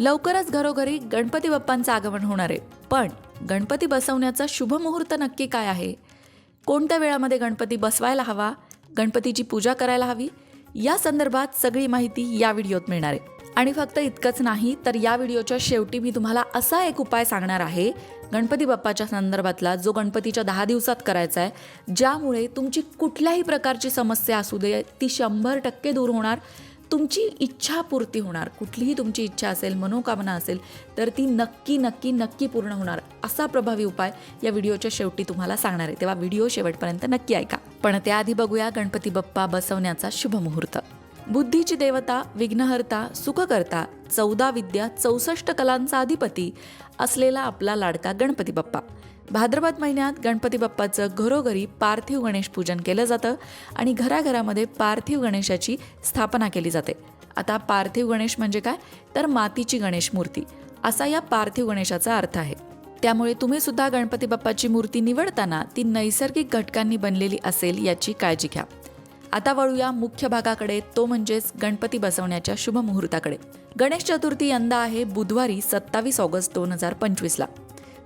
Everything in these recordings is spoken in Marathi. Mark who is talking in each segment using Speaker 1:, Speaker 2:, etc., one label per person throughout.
Speaker 1: लवकरच घरोघरी गणपती बाप्पांचं आगमन होणार आहे. पण गणपती बसवण्याचा शुभ मुहूर्त नक्की काय आहे? कोणत्या वेळामध्ये गणपती बसवायला हवा? गणपतीची पूजा करायला हवी? या संदर्भात सगळी माहिती या व्हिडिओत मिळणार आहे. आणि फक्त इतकंच नाही तर या व्हिडिओच्या शेवटी मी तुम्हाला असा एक उपाय सांगणार आहे गणपती बाप्पाच्या संदर्भातला जो गणपतीच्या दहा दिवसात करायचा आहे ज्यामुळे तुमची कुठल्याही प्रकारची समस्या असू दे ती शंभर टक्के दूर होणार. तुमची इच्छा पूर्ती होणार. कुठलीही तुमची इच्छा असेल मनोकामना असेल तर ती नक्की नक्की नक्की पूर्ण होणार. असा प्रभावी उपाय या व्हिडिओच्या शेवटी तुम्हाला सांगणार आहे. तेव्हा व्हिडिओ शेवटपर्यंत नक्की ऐका. पण त्याआधी बघूया गणपती बाप्पा बसवण्याचा शुभ मुहूर्त बुद्धीची देवता विघ्नहर्ता सुखकर्ता चौदा विद्या चौसष्ट कलांचा अधिपती असलेला आपला लाडका गणपती बाप्पा. भाद्रपद महिन्यात गणपती बाप्पाचं घरोघरी पार्थिव गणेश पूजन केलं जातं आणि घराघरामध्ये पार्थिव गणेशाची स्थापना केली जाते. आता पार्थिव गणेश म्हणजे काय? तर मातीची गणेश मूर्ती. असा या पार्थिव गणेशाचा अर्थ आहे. त्यामुळे तुम्ही सुद्धा गणपती बाप्पाची मूर्ती निवडताना ती नैसर्गिक घटकांनी बनलेली असेल याची काळजी घ्या. आता वळूया मुख्य भागाकडे. तो म्हणजेच गणपती बसवण्याच्या शुभ मुहूर्ताकडे. गणेश चतुर्थी यंदा आहे बुधवारी सत्तावीस ऑगस्ट दोन हजार पंचवीसला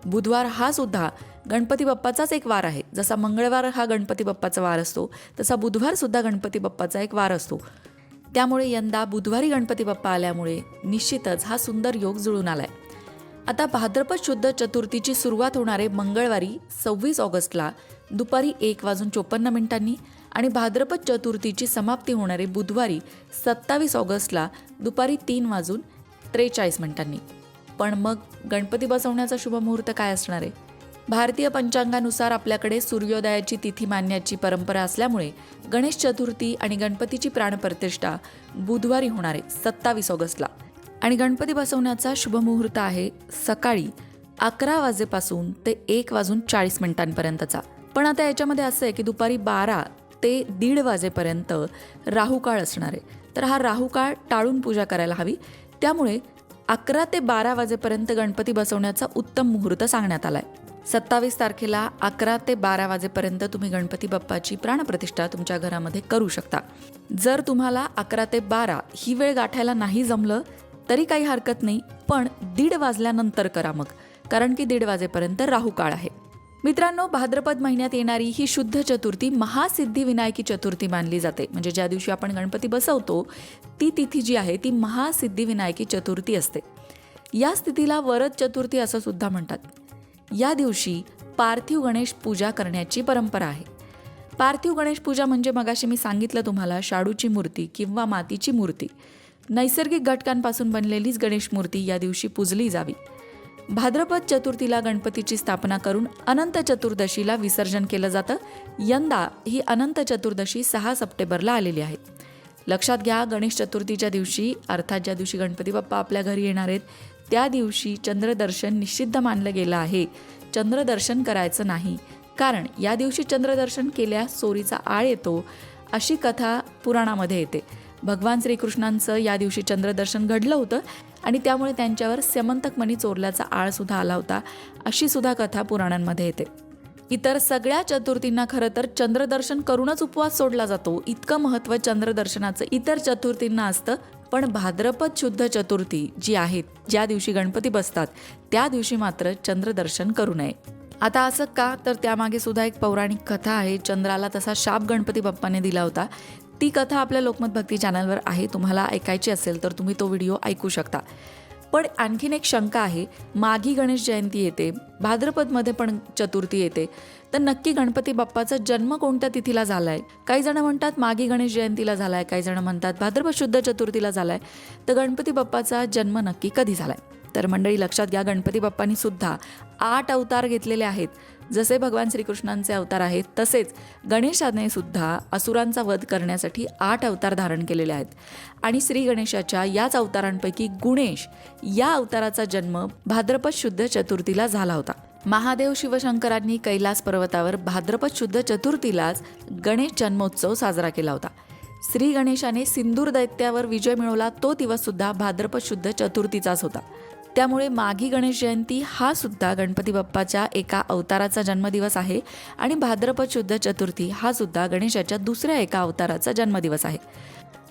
Speaker 1: बुधवार हा सुद्धा गणपती बाप्पाचाच एक वार आहे. जसा मंगळवार हा गणपती बाप्पाचा वार असतो तसा बुधवार सुद्धा गणपती बाप्पाचा एक वार असतो. त्यामुळे यंदा बुधवारी गणपती बाप्पा आल्यामुळे निश्चितच हा सुंदर योग जुळून आलाय. आता भाद्रपद शुद्ध चतुर्थीची सुरुवात होणारे मंगळवारी सव्वीस ऑगस्टला दुपारी एक वाजून चोपन्न मिनिटांनी. आणि भाद्रपद चतुर्थीची समाप्ती होणारे बुधवारी सत्तावीस ऑगस्टला दुपारी तीन वाजून त्रेचाळीस मिनिटांनी. पण मग गणपती बसवण्याचा शुभ मुहूर्त काय असणार आहे? भारतीय पंचांगानुसार आपल्याकडे सूर्योदयाची तिथी मानण्याची परंपरा असल्यामुळे गणेश चतुर्थी आणि गणपतीची प्राणप्रतिष्ठा बुधवारी होणार आहे सत्तावीस ऑगस्टला. आणि गणपती बसवण्याचा शुभ मुहूर्त आहे सकाळी अकरा वाजेपासून ते एक वाजून चाळीस मिनिटांपर्यंतचा. पण आता याच्यामध्ये असं आहे की दुपारी बारा ते दीड वाजेपर्यंत राहुकाळ असणार आहे. तर हा राहुकाळ टाळून पूजा करायला हवी. त्यामुळे अकरा ते बारा वाजेपर्यंत गणपती बसवण्याचा उत्तम मुहूर्त सांगण्यात आला आहे सत्तावीस तारखेला अकरा ते बारा वाजेपर्यंत तुम्ही गणपती बाप्पाची प्राणप्रतिष्ठा तुमच्या घरामध्ये करू शकता. जर तुम्हाला अकरा ते बारा ही वेळ गाठायला नाही जमलं तरी काही हरकत नाही पण दीड वाजल्यानंतर करा मग. कारण की दीड वाजेपर्यंत राहू काळ आहे. मित्रांनो भाद्रपद महिन्यात येणारी ही शुद्ध चतुर्थी महासिद्धी विनायकी चतुर्थी मानली जाते. म्हणजे ज्या दिवशी आपण गणपती बसवतो ती तिथी जी आहे ती महासिद्धी विनायकी चतुर्थी असते. या स्थितीला वरद चतुर्थी असं सुद्धा म्हणतात. या दिवशी पार्थिव गणेश पूजा करण्याची परंपरा आहे. पार्थिव गणेश पूजा म्हणजे मगाशी मी सांगितलं तुम्हाला शाडूची मूर्ती किंवा मातीची मूर्ती. नैसर्गिक घटकांपासून बनलेलीच गणेश मूर्ती या दिवशी पूजली जावी. भाद्रपद चतुर्थीला गणपतीची स्थापना करून अनंत चतुर्दशीला विसर्जन केलं जातं. यंदा ही अनंत चतुर्दशी सहा सप्टेंबरला आलेली आहे. लक्षात घ्या गणेश चतुर्थीच्या दिवशी अर्थात ज्या दिवशी गणपती बाप्पा आपल्या घरी येणार आहेत त्या दिवशी चंद्रदर्शन निषिद्ध मानलं गेलं आहे. चंद्रदर्शन करायचं नाही. कारण या दिवशी चंद्रदर्शन केल्यास चोरीचा आळ येतो अशी कथा पुराणामध्ये येते. भगवान श्रीकृष्णांचं या दिवशी चंद्रदर्शन घडलं होतं आणि त्यामुळे त्यांच्यावर समंतकमणी चोरल्याचा आळसुद्धा आला होता अशी सुद्धा कथा पुराणांमध्ये येते. इतर सगळ्या चतुर्थींना खरं तर चंद्रदर्शन करूनच उपवास सोडला जातो. इतकं महत्त्व चंद्रदर्शनाचं इतर चतुर्थींना असतं पण भाद्रपद शुद्ध चतुर्थी जी आहे ज्या दिवशी गणपती बसतात त्या दिवशी मात्र चंद्रदर्शन करू नये. आता असं का? तर त्यामागे सुद्धा एक पौराणिक कथा आहे. चंद्राला तसा शाप गणपती बाप्पाने दिला होता. ती कथा आपल्या लोकमत भक्ती चॅनलवर आहे. तुम्हाला ऐकायची असेल तर तुम्ही तो व्हिडिओ ऐकू शकता. पण आणखीन एक शंका आहे. माघी गणेश जयंती येते. भाद्रपदमध्ये पण चतुर्थी येते. तर नक्की गणपती बाप्पाचा जन्म कोणत्या तिथीला झालाय? काही जण म्हणतात माघी गणेश जयंतीला झाला आहे काही जण म्हणतात भाद्रपद शुद्ध चतुर्थीला झालाय. तर गणपती बाप्पाचा जन्म नक्की कधी झाला आहे तर मंडळी लक्षात घ्या गणपती बाप्पांनी सुद्धा आठ अवतार घेतलेले आहेत. जसे भगवान श्रीकृष्णांचे अवतार आहेत तसेच गणेशाने सुद्धा असुरांचा वध करण्यासाठी आठ अवतार धारण केलेले आहेत. आणि श्री गणेशाच्या याच अवतारांपैकी गुणेश या अवताराचा जन्म भाद्रपद शुद्ध चतुर्थीला झाला होता. महादेव शिवशंकरांनी कैलास पर्वतावर भाद्रपद शुद्ध चतुर्थीलाच गणेश जन्मोत्सव साजरा केला होता. श्री गणेशाने सिंदूर दैत्यावर विजय मिळवला तो दिवस सुद्धा भाद्रपद शुद्ध चतुर्थीचाच होता. त्यामुळे माघी गणेश जयंती हा सुद्धा गणपती बाप्पाच्या एका अवताराचा जन्मदिवस आहे आणि भाद्रपद शुद्ध चतुर्थी हा सुद्धा गणेशाच्या दुसऱ्या एका अवताराचा जन्मदिवस आहे.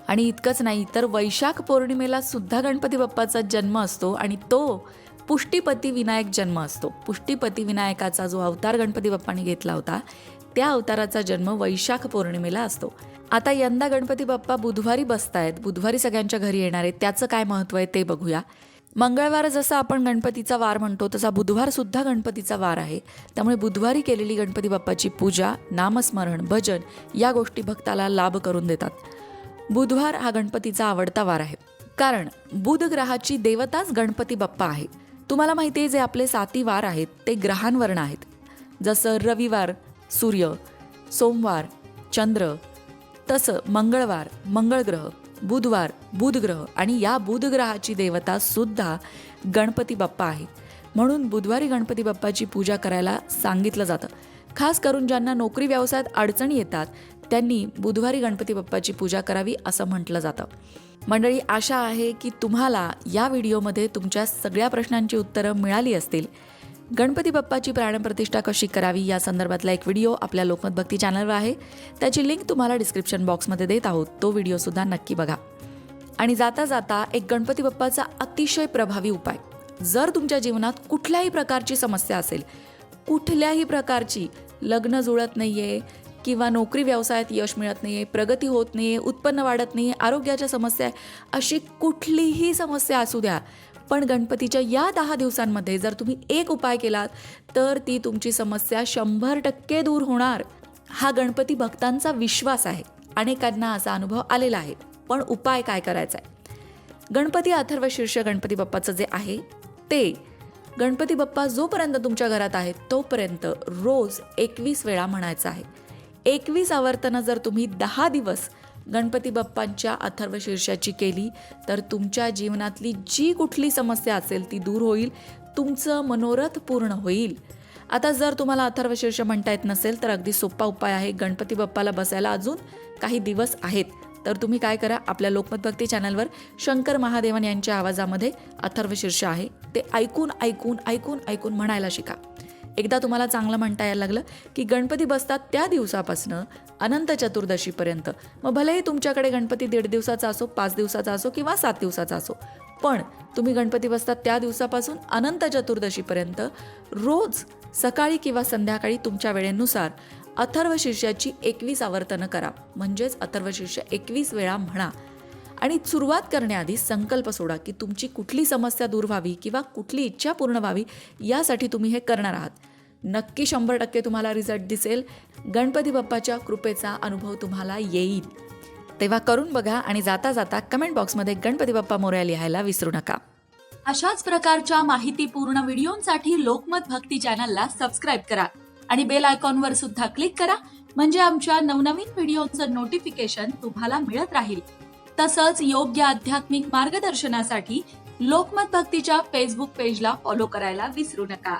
Speaker 1: आणि इतकंच नाही तर वैशाख पौर्णिमेला सुद्धा गणपती बाप्पाचा जन्म असतो आणि तो पुष्टीपती विनायक जन्म असतो. पुष्टीपती विनायकाचा जो अवतार गणपती बाप्पाने घेतला होता त्या अवताराचा जन्म वैशाख पौर्णिमेला असतो. आता यंदा गणपती बाप्पा बुधवारी बसतायत बुधवारी सगळ्यांच्या घरी येणार आहेत. त्याचं काय महत्त्व आहे ते बघूया. मंगळवार जसं आपण गणपतीचा वार म्हणतो तसा बुधवार सुद्धा गणपतीचा वार आहे. त्यामुळे बुधवारी केलेली गणपती बाप्पाची पूजा नामस्मरण भजन या गोष्टी भक्ताला लाभ करून देतात. बुधवार हा गणपतीचा आवडता वार आहे. कारण बुध ग्रहाची देवताच गणपती बाप्पा आहे. तुम्हाला माहिती आहे जे आपले साती वार आहेत ते ग्रहांवरण आहेत. जसं रविवार सूर्य सोमवार चंद्र तसं मंगळवार मंगळग्रह बुधवार बुधग्रह आणि या बुधग्रहाची देवता सुद्धा गणपती बाप्पा आहे. म्हणून बुधवारी गणपती बाप्पाची पूजा करायला सांगितलं जातं. खास करून ज्यांना नोकरी व्यवसायात अडचणी येतात त्यांनी बुधवारी गणपती बाप्पाची पूजा करावी असं म्हटलं जातं. मंडळी आशा आहे की तुम्हाला या व्हिडिओमध्ये तुमच्या सगळ्या प्रश्नांची उत्तरं मिळाली असतील. गणपती बाप्पाची प्राणप्रतिष्ठा कशी करावी या संदर्भातला एक व्हिडिओ आपल्या लोकमत भक्ती चॅनलवर आहे. त्याची लिंक तुम्हाला डिस्क्रिप्शन बॉक्समध्ये देत आहोत. तो व्हिडिओसुद्धा नक्की बघा. आणि जाता जाता एक गणपती बाप्पाचा अतिशय प्रभावी उपाय. जर तुमच्या जीवनात कुठल्याही प्रकारची समस्या असेल कुठल्याही प्रकारची लग्न जुळत नाही आहे किंवा नोकरी व्यवसायात यश मिळत नाही आहे प्रगती होत नाही आहे उत्पन्न वाढत नाही आहे आरोग्याच्या समस्या आहे अशी कुठलीही समस्या असू द्या पण गणपतीच्या या दहा दिवसांमध्ये जर तुम्ही एक उपाय केलात तर ती तुमची समस्या शंभर टक्के दूर होणार. हा गणपती भक्तांचा विश्वास आहे. अनेकांना असा अनुभव आलेला आहे. पण उपाय काय करायचा आहे? गणपती अथर्व शीर्ष गणपती बाप्पाचं जे आहे ते गणपती बाप्पा जोपर्यंत तुमच्या घरात आहेत तोपर्यंत रोज एकवीस वेळा म्हणायचं आहे. एकवीस आवर्तनं जर तुम्ही दहा दिवस गणपती बाप्पांच्या अथर्व शीर्षाची केली तर तुमच्या जीवनातली जी कुठली समस्या असेल ती दूर होईल तुमचं मनोरथ पूर्ण होईल. आता जर तुम्हाला अथर्व शीर्ष म्हणता येत नसेल तर अगदी सोपा उपाय आहे गणपती बाप्पाला बसायला अजून काही दिवस आहेत. तर तुम्ही काय करा आपल्या लोकमत भक्ती चॅनलवर शंकर महादेवन यांच्या आवाजामध्ये अथर्व शीर्ष आहे. ते ऐकून ऐकून ऐकून ऐकून म्हणायला शिका. एकदा तुम्हाला चांगलं म्हणता यायला लागलं की गणपती बसतात त्या दिवसापासनं अनंत चतुर्दशीपर्यंत. मग भलेही तुमच्याकडे गणपती दीड दिवसाचा असो पाच दिवसाचा असो किंवा सात दिवसाचा असो पण तुम्ही गणपती बसतात त्या दिवसापासून अनंत चतुर्दशीपर्यंत रोज सकाळी किंवा संध्याकाळी तुमच्या वेळेनुसार अथर्व शीर्षाची एकवीस आवर्तनं करा. म्हणजेच अथर्व शीर्ष एकवीस वेळा म्हणा. आणि सुरुवात करण्याआधी संकल्प सोडा की तुमची कुठली समस्या दूर व्हावी किंवा कुठली इच्छा पूर्ण व्हावी यासाठी तुम्ही हे करणार आहात. नक्की शंभर टक्के तुम्हाला रिझल्ट दिसेल. गणपती बाप्पाच्या कृपेचा अनुभव तुम्हाला येईल. तेव्हा करून बघा आणि जाता जाता कमेंट बॉक्समध्ये गणपती बाप्पा मोर्या लिहायला विसरू नका.
Speaker 2: अशाच प्रकारच्या माहितीपूर्ण व्हिडिओंसाठी लोकमत भक्ती चॅनलला सबस्क्राईब करा आणि बेल आयकॉनवर सुद्धा क्लिक करा म्हणजे आमच्या नवनवीन व्हिडिओचं नोटिफिकेशन तुम्हाला मिळत राहील. तसंच योग्य आध्यात्मिक मार्गदर्शनासाठी लोकमत भक्तीच्या फेसबुक पेजला फॉलो करायला विसरू नका.